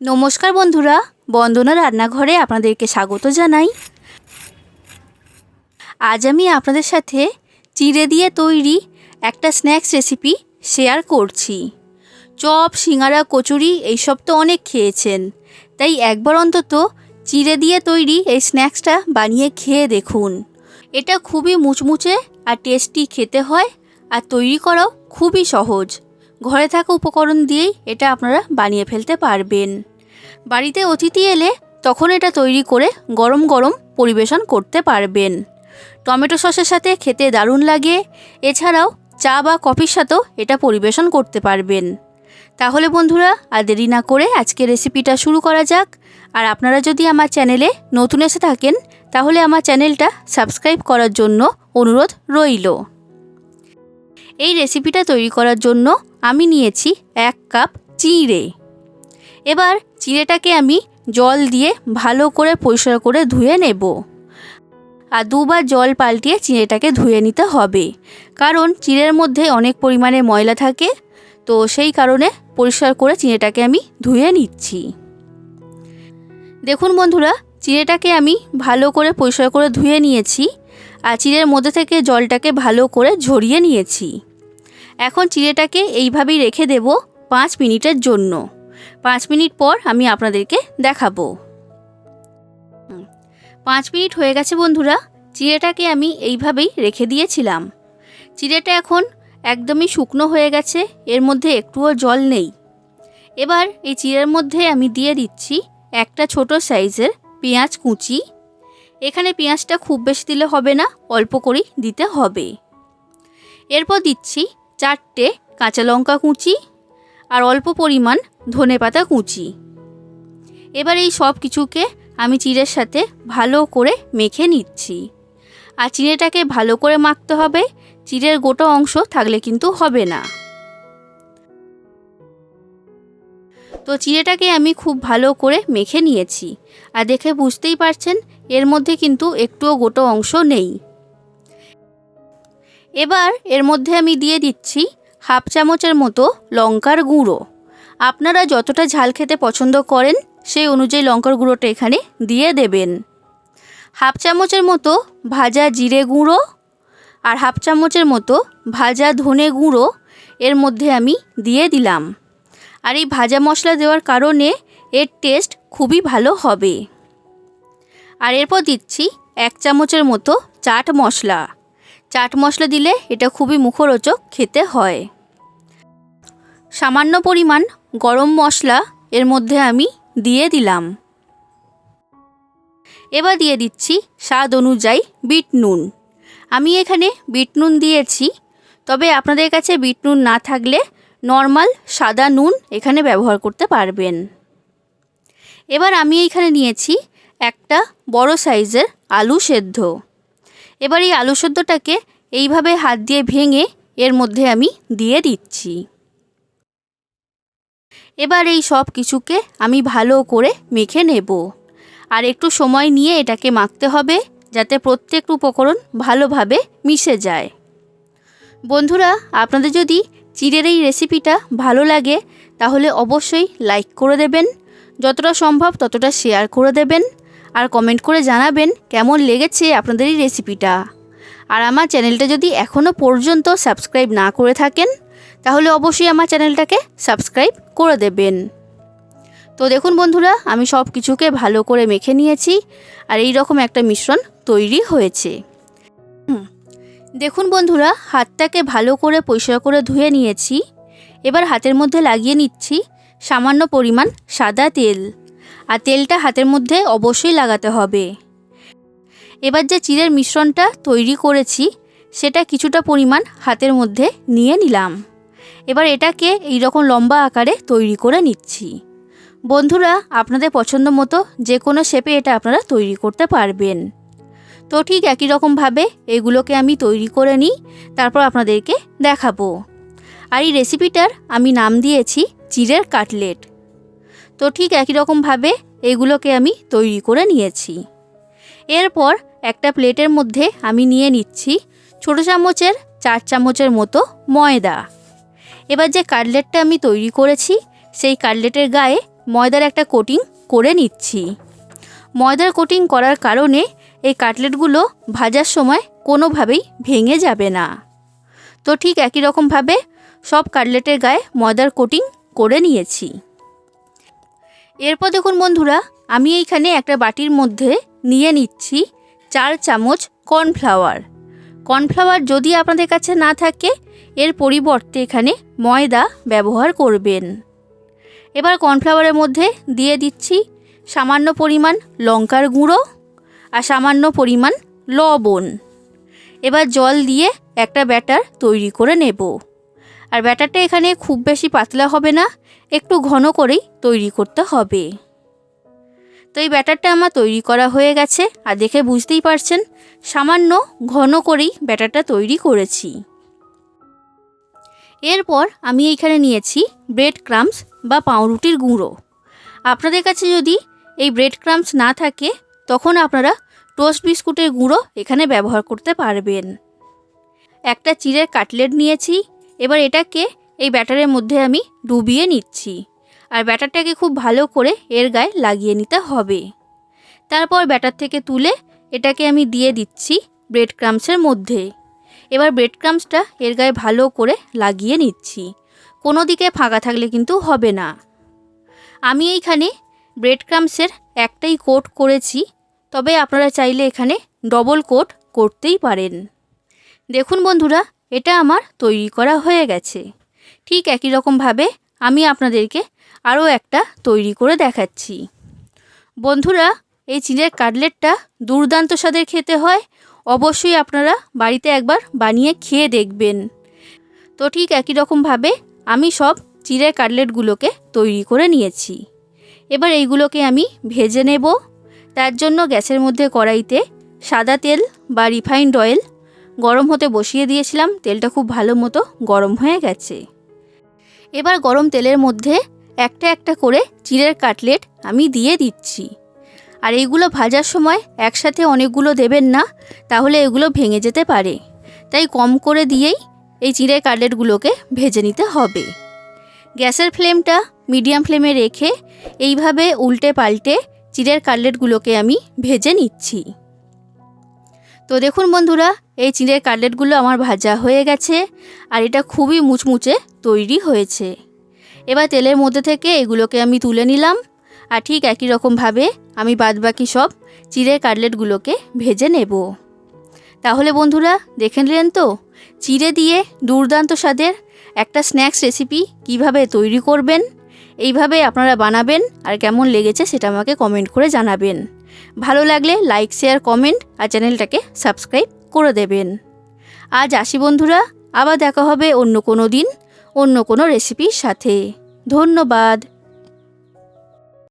নমস্কার বন্ধুরা, বন্দনা রান্নাঘরে আপনাদেরকে স্বাগত জানাই। আজ আমি আপনাদের সাথে চিড়ে দিয়ে তৈরি একটা স্ন্যাক্স রেসিপি শেয়ার করছি। চপ, সিঙ্গারা, কচুরি, এইসব তো অনেক খেয়েছেন। তাই একবার অন্তত চিড়ে দিয়ে তৈরি এই স্ন্যাক্সটা বানিয়ে খেয়ে দেখুন। এটা খুবই মুচমুচে আর টেস্টি খেতে হয় আর তৈরি করাও খুবই সহজ। ঘরে থাকা উপকরণ দিয়েই এটা আপনারা বানিয়ে ফেলতে পারবেন। বাড়িতে অতিথি এলে তখন এটা তৈরি করে গরম গরম পরিবেশন করতে পারবেন। টমেটো সসের সাথে খেতে দারুণ লাগে। এছাড়াও চা বা কফির সাথেও এটা পরিবেশন করতে পারবেন। তাহলে বন্ধুরা, আর দেরি না করে আজকে রেসিপিটা শুরু করা যাক। আর আপনারা যদি আমার চ্যানেলে নতুন এসে থাকেন, তাহলে আমার চ্যানেলটা সাবস্ক্রাইব করার জন্য অনুরোধ রইল। এই রেসিপিটা তৈরি করার জন্য আমি নিয়েছি এক কাপ চিঁড়ে। এবার চিড়েটাকে আমি জল দিয়ে ভালো করে পরিষ্কার করে ধুয়ে নেব। আর দুবার জল পাল্টিয়ে চিঁড়েটাকে ধুয়ে নিতে হবে। কারণ চিঁড়ের মধ্যে অনেক পরিমাণে ময়লা থাকে, তো সেই কারণে পরিষ্কার করে চিড়েটাকে আমি ধুয়ে নিচ্ছি। দেখুন বন্ধুরা, চিড়েটাকে আমি ভালো করে পরিষ্কার করে ধুয়ে নিয়েছি আর চিড়ের মধ্যে থেকে জলটাকে ভালো করে ঝরিয়ে নিয়েছি। এখন চিড়েটাকে এইভাবেই রেখে দেব পাঁচ মিনিটের জন্য। পাঁচ মিনিট পর আমি আপনাদেরকে দেখাবো। পাঁচ মিনিট হয়ে গেছে বন্ধুরা, চিড়েটাকে আমি এইভাবেই রেখে দিয়েছিলাম। চিড়েটা এখন একদমই শুকনো হয়ে গেছে, এর মধ্যে একটুও জল নেই। এবার এই চিড়ের মধ্যে আমি দিয়ে দিচ্ছি একটা ছোট সাইজের পেঁয়াজ কুচি। এখানে পেঁয়াজটা খুব বেশি দিলে হবে না, অল্প করেই দিতে হবে। এরপর দিচ্ছি চারটে কাঁচা লঙ্কা কুচি আর অল্প পরিমাণ ধনে পাতা কুচি। এবার এই সব কিছুকে আমি চিড়ের সাথে ভালো করে মেখে নিচ্ছি। আর চিড়েটাকে ভালো করে মাখতে হবে। চিড়ের গোটা অংশ থাকলে কিন্তু হবে না। তো চিড়েটাকে আমি খুব ভালো করে মেখে নিয়েছি। আর দেখে বুঝতেই পারছেন, এর মধ্যে কিন্তু একটুও গোটো অংশ নেই। এবার এর মধ্যে আমি দিয়ে দিচ্ছি হাফ চামচের মতো লঙ্কার গুঁড়ো। আপনারা যতটা ঝাল খেতে পছন্দ করেন, সেই অনুযায়ী লঙ্কার গুঁড়োটা এখানে দিয়ে দেবেন। হাফ চামচের মতো ভাজা জিরে গুঁড়ো আর হাফ চামচের মতো ভাজা ধনে গুঁড়ো এর মধ্যে আমি দিয়ে দিলাম। আর এই ভাজা মশলা দেওয়ার কারণে এর টেস্ট খুবই ভালো হবে। আর এরপর দিচ্ছি এক চামচের মতো চাট মশলা। চাট মশলা দিলে এটা খুবই মুখরোচক খেতে হয়। সামান্য পরিমাণ গরম মশলা এর মধ্যে আমি দিয়ে দিলাম। এবার দিয়ে দিচ্ছি স্বাদ অনুযায়ী বিট নুন। আমি এখানে বিট নুন দিয়েছি, তবে আপনাদের কাছে বিট নুন না থাকলে নর্মাল সাদা নুন এখানে ব্যবহার করতে পারবেন। এবার আমি এখানে নিয়েছি একটা বড় সাইজের আলু সেদ্ধ। এবার এই আলু সেদ্ধটাকে এইভাবে হাত দিয়ে ভেঙে এর মধ্যে আমি দিয়ে দিচ্ছি। এবার এই সব কিছুকে আমি ভালো করে মেখে নেব। আর একটু সময় নিয়ে এটাকে মাখতে হবে যাতে প্রত্যেক উপকরণ ভালোভাবে মিশে যায়। বন্ধুরা, আপনাদের যদি চিড়ের এই রেসিপিটা ভালো লাগে, তাহলে অবশ্যই লাইক করে দেবেন। যতটা সম্ভব ততটা শেয়ার করে দেবেন। আর কমেন্ট করে জানাবেন কেমন লেগেছে আপনাদের এই রেসিপিটা আর আমার চ্যানেলটা যদি এখনও পর্যন্ত সাবস্ক্রাইব না করে থাকেন, তাহলে অবশ্যই আমার চ্যানেলটাকে সাবস্ক্রাইব করে দেবেন। তো দেখুন বন্ধুরা, আমি সব কিছুকে ভালো করে মেখে নিয়েছি, আর এই রকম একটা মিশ্রণ তৈরি হয়েছে। দেখুন বন্ধুরা, হাতটাকে ভালো করে পরিষ্কার করে ধুয়ে নিয়েছি। এবার হাতের মধ্যে লাগিয়ে নিচ্ছি সামান্য পরিমাণ সাদা তেল। আর তেলটা হাতের মধ্যে অবশ্যই লাগাতে হবে। এবার যে চিড়ের মিশ্রণটা তৈরি করেছি, সেটা কিছুটা পরিমাণ হাতের মধ্যে নিয়ে নিলাম। এবার এটাকে এই রকম লম্বা আকারে তৈরি করে নিচ্ছি। বন্ধুরা, আপনাদের পছন্দ মতো যে কোনো শেপে এটা আপনারা তৈরি করতে পারবেন। তো ঠিক একই রকমভাবে এগুলোকে আমি তৈরি করে নিই, তারপর আপনাদেরকে দেখাবো। আর এই রেসিপিটার আমি নাম দিয়েছি চিড়ের কাটলেট। তো ঠিক একই রকমভাবে এগুলোকে আমি তৈরি করে নিয়েছি। এরপর একটা প্লেটের মধ্যে আমি নিয়ে নিচ্ছি ছোটো চামচের চার চামচের মতো ময়দা। এবার যে কাটলেটটা আমি তৈরি করেছি, সেই কাটলেটের গায়ে ময়দার একটা কোটিং করে নিচ্ছি। ময়দার কোটিং করার কারণে এই কাটলেটগুলো ভাজার সময় কোনোভাবেই ভেঙে যাবে না। তো ঠিক একই রকমভাবে সব কাটলেটের গায়ে ময়দার কোটিং করে নিয়েছি। এরপর দেখুন বন্ধুরা, আমি এইখানে একটা বাটির মধ্যে নিয়ে নিচ্ছি চার চামচ কর্নফ্লাওয়ার। কর্নফ্লাওয়ার যদি আপনাদের কাছে না থাকে, এর পরিবর্তে এখানে ময়দা ব্যবহার করবেন। এবার কর্নফ্লাওয়ারের মধ্যে দিয়ে দিচ্ছি সামান্য পরিমাণ লঙ্কার গুঁড়ো আর সামান্য পরিমাণ লবণ। এবার জল দিয়ে একটা ব্যাটার তৈরি করে নেব। আর ব্যাটারটা এখানে খুব বেশি পাতলা হবে না, একটু ঘন করেই তৈরি করতে হবে। তো এই ব্যাটারটা আমার তৈরি করা হয়ে গেছে, আর দেখে বুঝতেই পারছেন, সামান্য ঘন করেই ব্যাটারটা তৈরি করেছি। এরপর আমি এইখানে নিয়েছি ব্রেড ক্রামস বা পাউরুটির গুঁড়ো। আপনাদের কাছে যদি এই ব্রেড ক্রামস না থাকে, তখন আপনারা টোস্ট বিস্কুটের গুঁড়ো এখানে ব্যবহার করতে পারবেন। একটা চিড়ের কাটলেট নিয়েছি এবার এটাকে এই ব্যাটারের মধ্যে আমি ডুবিয়ে নিচ্ছি। আর ব্যাটারটাকে খুব ভালো করে এর গায়ে লাগিয়ে নিতে হবে। তারপর ব্যাটার থেকে তুলে এটাকে আমি দিয়ে দিচ্ছি ব্রেড ক্রামসের মধ্যে। এবার ব্রেড ক্রামসটা এর গায়ে ভালো করে লাগিয়ে নিচ্ছি। কোনো দিকে ফাঁকা থাকলে কিন্তু হবে না। আমি এইখানে ব্রেড ক্রামসের একটাই কোট করেছি, তবে আপনারা চাইলে এখানে ডবল কোট করতেই পারেন। দেখুন বন্ধুরা এটা আমার তৈরি করা হয়ে গেছে। ঠিক একই রকমভাবে আমি আপনাদেরকে আরও একটা তৈরি করে দেখাচ্ছি। বন্ধুরা, এই চিনের কাটলেটটা দুর্দান্ত স্বাদের খেতে হয়। অবশ্যই আপনারা বাড়িতে একবার বানিয়ে খেয়ে দেখবেন। তো ঠিক একই রকমভাবে আমি সব চিড়ের কাটলেটগুলোকে তৈরি করে নিয়েছি। এবার এইগুলোকে আমি ভেজে নেব। তার জন্য গ্যাসের মধ্যে কড়াইতে সাদা তেল বা রিফাইন্ড অয়েল গরম হতে বসিয়ে দিয়েছিলাম, তেলটা খুব ভালো মতো গরম হয়ে গেছে। এবার গরম তেলের মধ্যে একটা একটা করে চিড়ের কাটলেট আমি দিয়ে দিচ্ছি। আর এইগুলো ভাজার সময় একসাথে অনেকগুলো দেবেন না, তাহলে এগুলো ভেঙে যেতে পারে। তাই কম করে দিয়েই এই চিড়ের কাটলেটগুলোকে ভেজে নিতে হবে। গ্যাসের ফ্লেমটা মিডিয়াম ফ্লেমে রেখে এইভাবে উল্টে পাল্টে চিড়ের কাটলেটগুলোকে আমি ভেজে নিচ্ছি। তো দেখুন বন্ধুরা, এই চিঁড়ের কাটলেটগুলো আমার ভাজা হয়ে গেছে আর এটা খুবই মুচমুচে তৈরি হয়েছে। এবার তেলের মধ্যে থেকে এগুলোকে আমি তুলে নিলাম আর ঠিক একই রকমভাবে আমি বাদবাকি সব চিড়ের কাটলেটগুলোকে ভেজে নেব। তাহলে বন্ধুরা, দেখে নিলেন তো, চিড়ে দিয়ে দুর্দান্ত স্বাদের একটা স্ন্যাক্স রেসিপি কীভাবে তৈরি করবেন, এইভাবে আপনারা বানাবেন আর কেমন লেগেছে সেটা আমাকে কমেন্ট করে জানাবেন। ভালো লাগলে লাইক শেয়ার কমেন্ট আর চ্যানেলটাকে সাবস্ক্রাইব করে দেবেন। আজ আসি বন্ধুরা, আবার দেখা হবে অন্য কোনো দিন, অন্য কোনো রেসিপির সাথে। ধন্যবাদ।